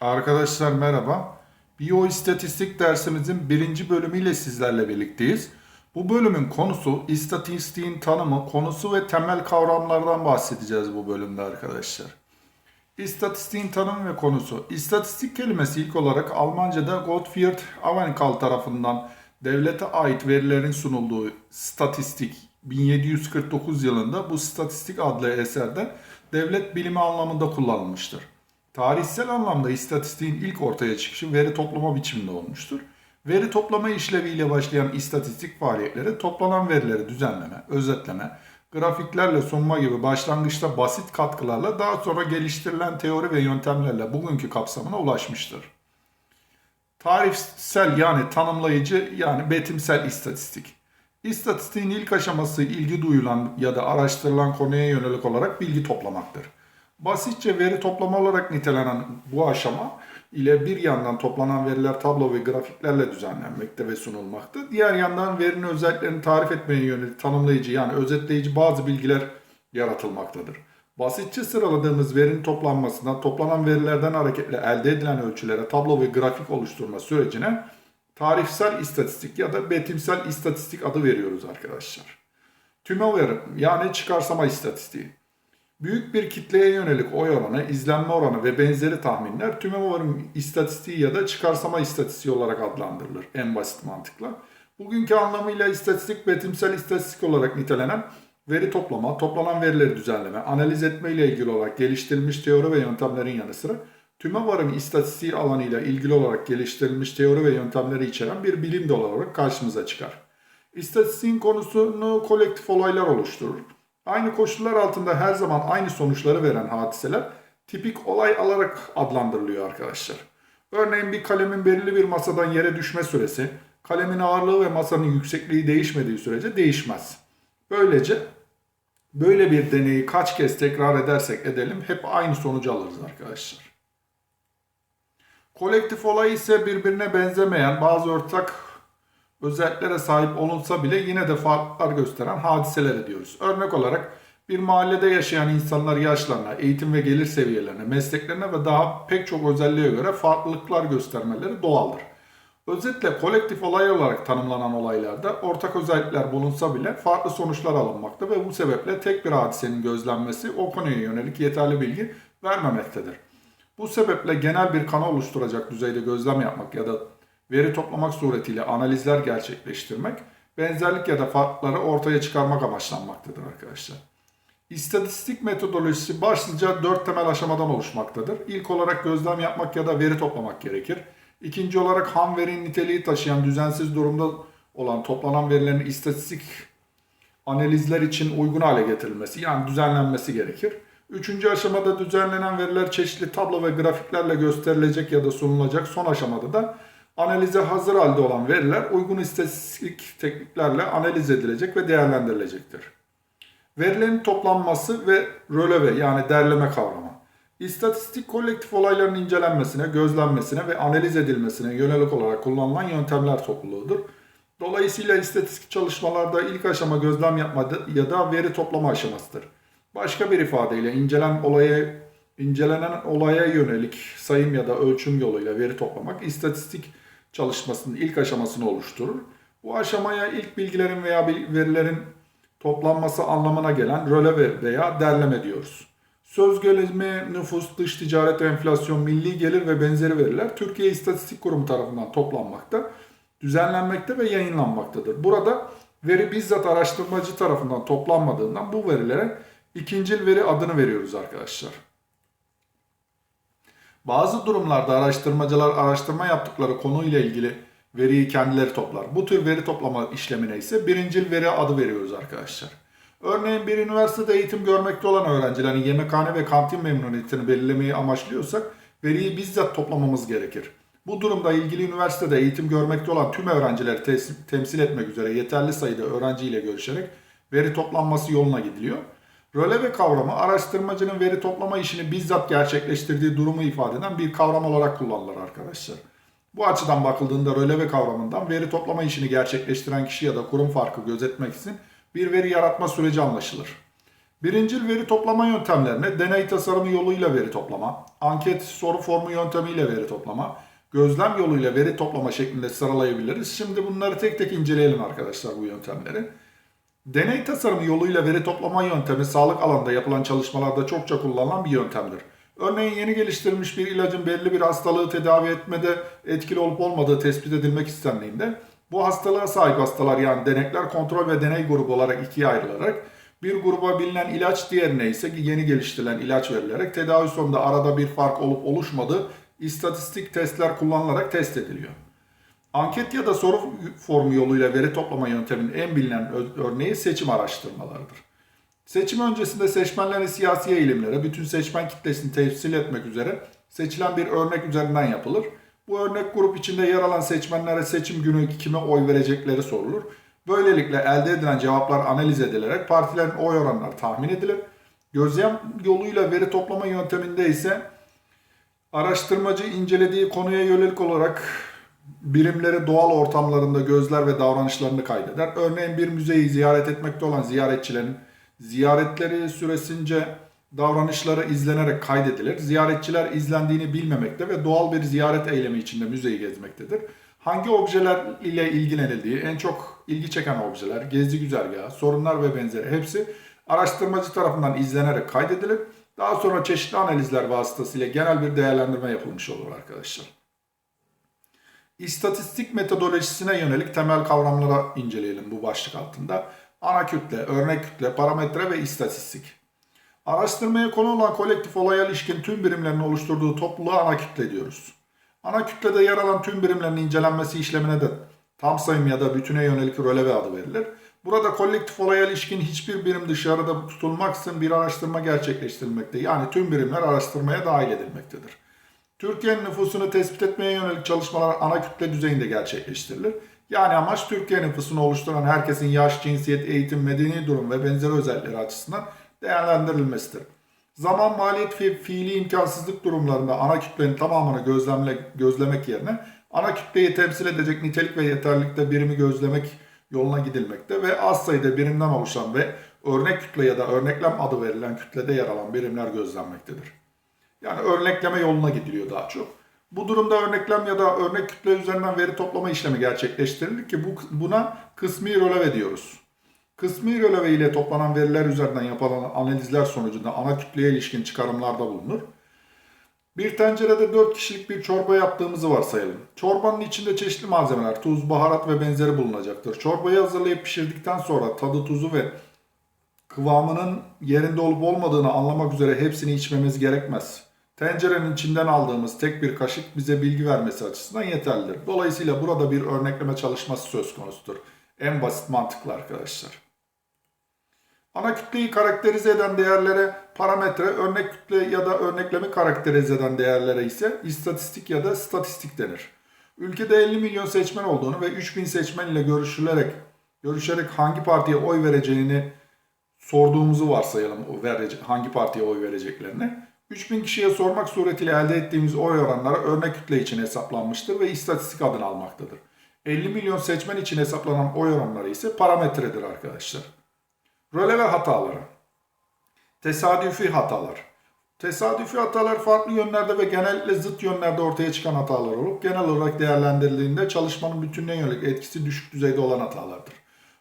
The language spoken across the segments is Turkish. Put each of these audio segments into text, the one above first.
Arkadaşlar merhaba. Biyoistatistik dersimizin birinci bölümüyle sizlerle birlikteyiz. Bu bölümün konusu istatistiğin tanımı, konusu ve temel kavramlardan bahsedeceğiz bu bölümde arkadaşlar. İstatistiğin tanımı ve konusu. İstatistik kelimesi ilk olarak Almanca'da Gottfried Avenkel tarafından devlete ait verilerin sunulduğu statistik 1749 yılında bu statistik adlı eserde devlet bilimi anlamında kullanılmıştır. Tarihsel anlamda istatistiğin ilk ortaya çıkışı veri toplama biçiminde olmuştur. Veri toplama işleviyle başlayan istatistik faaliyetleri toplanan verileri düzenleme, özetleme, grafiklerle sunma gibi başlangıçta basit katkılarla daha sonra geliştirilen teori ve yöntemlerle bugünkü kapsamına ulaşmıştır. Tarihsel yani tanımlayıcı yani betimsel istatistik. İstatistiğin ilk aşaması ilgi duyulan ya da araştırılan konuya yönelik olarak bilgi toplamaktır. Basitçe veri toplama olarak nitelenen bu aşama ile bir yandan toplanan veriler tablo ve grafiklerle düzenlenmekte ve sunulmakta. Diğer yandan verinin özelliklerini tarif etmeye yönelik tanımlayıcı yani özetleyici bazı bilgiler yaratılmaktadır. Basitçe sıraladığımız verinin toplanmasından toplanan verilerden hareketle elde edilen ölçülere tablo ve grafik oluşturma sürecine tarihsel istatistik ya da betimsel istatistik adı veriyoruz arkadaşlar. Tüme verim yani çıkarsama istatistiği. Büyük bir kitleye yönelik oy oranı, izlenme oranı ve benzeri tahminler tüme varım istatistiği ya da çıkarsama istatistiği olarak adlandırılır en basit mantıkla. Bugünkü anlamıyla istatistik betimsel istatistik olarak nitelenen veri toplama, toplanan verileri düzenleme, analiz etme ile ilgili olarak geliştirilmiş teori ve yöntemlerin yanı sıra tüme varım istatistiği alanıyla ilgili olarak geliştirilmiş teori ve yöntemleri içeren bir bilim dalı olarak karşımıza çıkar. İstatistiğin konusunu kolektif olaylar oluşturur. Aynı koşullar altında her zaman aynı sonuçları veren hadiseler tipik olay alarak adlandırılıyor arkadaşlar. Örneğin bir kalemin belirli bir masadan yere düşme süresi, kalemin ağırlığı ve masanın yüksekliği değişmediği sürece değişmez. Böylece böyle bir deneyi kaç kez tekrar edersek edelim hep aynı sonucu alırız arkadaşlar. Kolektif olay ise birbirine benzemeyen bazı ortak özelliklere sahip olunsa bile yine de farklar gösteren hadiseler diyoruz. Örnek olarak bir mahallede yaşayan insanlar yaşlarına, eğitim ve gelir seviyelerine, mesleklerine ve daha pek çok özelliğe göre farklılıklar göstermeleri doğaldır. Özetle kolektif olay olarak tanımlanan olaylarda ortak özellikler bulunsa bile farklı sonuçlar alınmakta ve bu sebeple tek bir hadisenin gözlenmesi o konuya yönelik yeterli bilgi vermemektedir. Bu sebeple genel bir kanı oluşturacak düzeyde gözlem yapmak ya da veri toplamak suretiyle analizler gerçekleştirmek, benzerlik ya da farkları ortaya çıkarmak amaçlanmaktadır arkadaşlar. İstatistik metodolojisi başlıca dört temel aşamadan oluşmaktadır. İlk olarak gözlem yapmak ya da veri toplamak gerekir. İkinci olarak ham veri niteliği taşıyan düzensiz durumda olan toplanan verilerin istatistik analizler için uygun hale getirilmesi yani düzenlenmesi gerekir. Üçüncü aşamada düzenlenen veriler çeşitli tablo ve grafiklerle gösterilecek ya da sunulacak. Son aşamada da analize hazır halde olan veriler uygun istatistik tekniklerle analiz edilecek ve değerlendirilecektir. Verilerin toplanması ve röleve yani derleme kavramı. İstatistik kolektif olayların incelenmesine, gözlenmesine ve analiz edilmesine yönelik olarak kullanılan yöntemler topluluğudur. Dolayısıyla istatistik çalışmalarda ilk aşama gözlem yapma ya da veri toplama aşamasıdır. Başka bir ifadeyle incelen olaya incelenen olaya yönelik sayım ya da ölçüm yoluyla veri toplamak istatistik çalışmasının ilk aşamasını oluşturur. Bu aşamaya ilk bilgilerin veya verilerin toplanması anlamına gelen röleve veya derleme diyoruz. Söz gelimi, nüfus, dış ticaret, enflasyon, milli gelir ve benzeri veriler Türkiye İstatistik Kurumu tarafından toplanmakta, düzenlenmekte ve yayınlanmaktadır. Burada veri bizzat araştırmacı tarafından toplanmadığından bu verilere ikincil veri adını veriyoruz arkadaşlar. Bazı durumlarda araştırmacılar araştırma yaptıkları konuyla ilgili veriyi kendileri toplar. Bu tür veri toplama işlemine ise birincil veri adı veriyoruz arkadaşlar. Örneğin bir üniversitede eğitim görmekte olan öğrencilerin yemekhane ve kantin memnuniyetini belirlemeyi amaçlıyorsak veriyi bizzat toplamamız gerekir. Bu durumda ilgili üniversitede eğitim görmekte olan tüm öğrencileri temsil etmek üzere yeterli sayıda öğrenciyle görüşerek veri toplanması yoluna gidiliyor. Röleve kavramı araştırmacının veri toplama işini bizzat gerçekleştirdiği durumu ifade eden bir kavram olarak kullanılır arkadaşlar. Bu açıdan bakıldığında röleve kavramından veri toplama işini gerçekleştiren kişi ya da kurum farkı gözetmek için bir veri yaratma süreci anlaşılır. Birincil veri toplama yöntemlerine deney tasarımı yoluyla veri toplama, anket soru formu yöntemiyle veri toplama, gözlem yoluyla veri toplama şeklinde sıralayabiliriz. Şimdi bunları tek tek inceleyelim arkadaşlar bu yöntemleri. Deney tasarımı yoluyla veri toplama yöntemi sağlık alanında yapılan çalışmalarda çokça kullanılan bir yöntemdir. Örneğin yeni geliştirilmiş bir ilacın belli bir hastalığı tedavi etmede etkili olup olmadığı tespit edilmek istendiğinde bu hastalığa sahip hastalar yani denekler kontrol ve deney grubu olarak ikiye ayrılarak bir gruba bilinen ilaç diğerine ise yeni geliştirilen ilaç verilerek tedavi sonunda arada bir fark olup oluşmadığı istatistik testler kullanılarak test ediliyor. Anket ya da soru formu yoluyla veri toplama yönteminin en bilinen örneği seçim araştırmalarıdır. Seçim öncesinde seçmenlerin siyasi eğilimlere bütün seçmen kitlesini temsil etmek üzere seçilen bir örnek üzerinden yapılır. Bu örnek grup içinde yer alan seçmenlere seçim günü kime oy verecekleri sorulur. Böylelikle elde edilen cevaplar analiz edilerek partilerin oy oranları tahmin edilir. Gözlem yoluyla veri toplama yönteminde ise araştırmacı incelediği konuya yönelik olarak birimleri doğal ortamlarında gözler ve davranışlarını kaydeder. Örneğin bir müzeyi ziyaret etmekte olan ziyaretçilerin ziyaretleri süresince davranışları izlenerek kaydedilir. Ziyaretçiler izlendiğini bilmemekte ve doğal bir ziyaret eylemi içinde müzeyi gezmektedir. Hangi objeler ile ilgilenildiği, en çok ilgi çeken objeler, gezi güzergahı, sorunlar ve benzeri hepsi araştırmacı tarafından izlenerek kaydedilir. Daha sonra çeşitli analizler vasıtasıyla genel bir değerlendirme yapılmış olur arkadaşlar. İstatistik metodolojisine yönelik temel kavramlara inceleyelim bu başlık altında. Ana kütle, örnek kütle, parametre ve istatistik. Araştırmaya konu olan kolektif olaya ilişkin tüm birimlerin oluşturduğu topluluğa ana kütle diyoruz. Ana kütlede yer alan tüm birimlerin incelenmesi işlemine de tam sayım ya da bütüne yönelik röleve adı verilir. Burada kolektif olaya ilişkin hiçbir birim dışarıda tutulmaksızın bir araştırma gerçekleştirilmekte. Yani tüm birimler araştırmaya dahil edilmektedir. Türkiye'nin nüfusunu tespit etmeye yönelik çalışmalar ana kütle düzeyinde gerçekleştirilir. Yani amaç Türkiye nüfusunu oluşturan herkesin yaş, cinsiyet, eğitim, medeni durum ve benzeri özellikleri açısından değerlendirilmesidir. Zaman, maliyet ve fiili imkansızlık durumlarında ana kütlenin tamamını gözlemle, gözlemek yerine ana kütleyi temsil edecek nitelik ve yeterlilikte birimi gözlemek yoluna gidilmekte ve az sayıda birimden oluşan ve örnek kütle ya da örneklem adı verilen kütlede yer alan birimler gözlenmektedir. Yani örnekleme yoluna gidiliyor daha çok. Bu durumda örneklem ya da örnek kütle üzerinden veri toplama işlemi gerçekleştirilir ki bu, buna kısmi röleve diyoruz. Kısmi röleve ile toplanan veriler üzerinden yapılan analizler sonucunda ana kütleye ilişkin çıkarımlarda bulunur. Bir tencerede 4 kişilik bir çorba yaptığımızı varsayalım. Çorbanın içinde çeşitli malzemeler, tuz, baharat ve benzeri bulunacaktır. Çorbayı hazırlayıp pişirdikten sonra tadı, tuzu ve kıvamının yerinde olup olmadığını anlamak üzere hepsini içmemiz gerekmez. Tencerenin içinden aldığımız tek bir kaşık bize bilgi vermesi açısından yeterlidir. Dolayısıyla burada bir örnekleme çalışması söz konusudur. En basit mantıklı arkadaşlar. Ana kütleyi karakterize eden değerlere parametre, örnek kütle ya da örneklemi karakterize eden değerlere ise istatistik ya da statistik denir. Ülkede 50 milyon seçmen olduğunu ve 3000 seçmen ile görüşülerek görüşerek hangi partiye oy vereceğini sorduğumuzu varsayalım hangi partiye oy vereceklerini. 3000 kişiye sormak suretiyle elde ettiğimiz oy oranları örnek kütle için hesaplanmıştır ve istatistik adını almaktadır. 50 milyon seçmen için hesaplanan oy oranları ise parametredir arkadaşlar. Röleve hataları. Tesadüfi hatalar. Tesadüfi hatalar farklı yönlerde ve genellikle zıt yönlerde ortaya çıkan hatalar olup genel olarak değerlendirildiğinde çalışmanın bütününe yönelik etkisi düşük düzeyde olan hatalardır.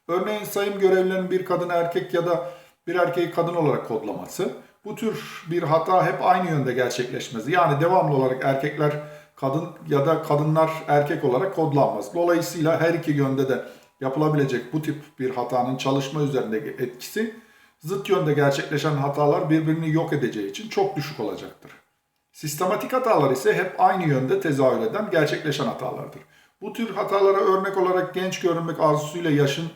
Örneğin sayım görevlilerinin bir kadın erkek ya da bir erkeği kadın olarak kodlaması. Bu tür bir hata hep aynı yönde gerçekleşmesi. Yani devamlı olarak erkekler kadın ya da kadınlar erkek olarak kodlanmaz. Dolayısıyla her iki yönde de yapılabilecek bu tip bir hatanın çalışma üzerindeki etkisi zıt yönde gerçekleşen hatalar birbirini yok edeceği için çok düşük olacaktır. Sistematik hatalar ise hep aynı yönde tezahür eden gerçekleşen hatalardır. Bu tür hatalara örnek olarak genç görünmek arzusuyla yaşın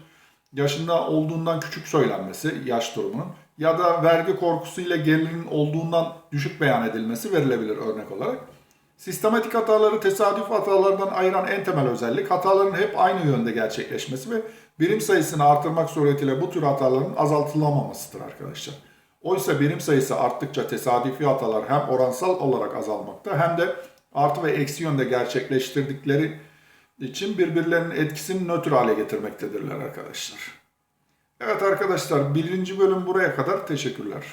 yaşında olduğundan küçük söylenmesi yaş durumunun ya da vergi korkusuyla gelirinin olduğundan düşük beyan edilmesi verilebilir örnek olarak. Sistematik hataları tesadüf hatalardan ayıran en temel özellik hataların hep aynı yönde gerçekleşmesi ve birim sayısını artırmak suretiyle bu tür hataların azaltılamamasıdır arkadaşlar. Oysa birim sayısı arttıkça tesadüfi hatalar hem oransal olarak azalmakta hem de artı ve eksi yönde gerçekleştirdikleri için birbirlerinin etkisini nötr hale getirmektedirler arkadaşlar. Evet arkadaşlar birinci bölüm buraya kadar teşekkürler.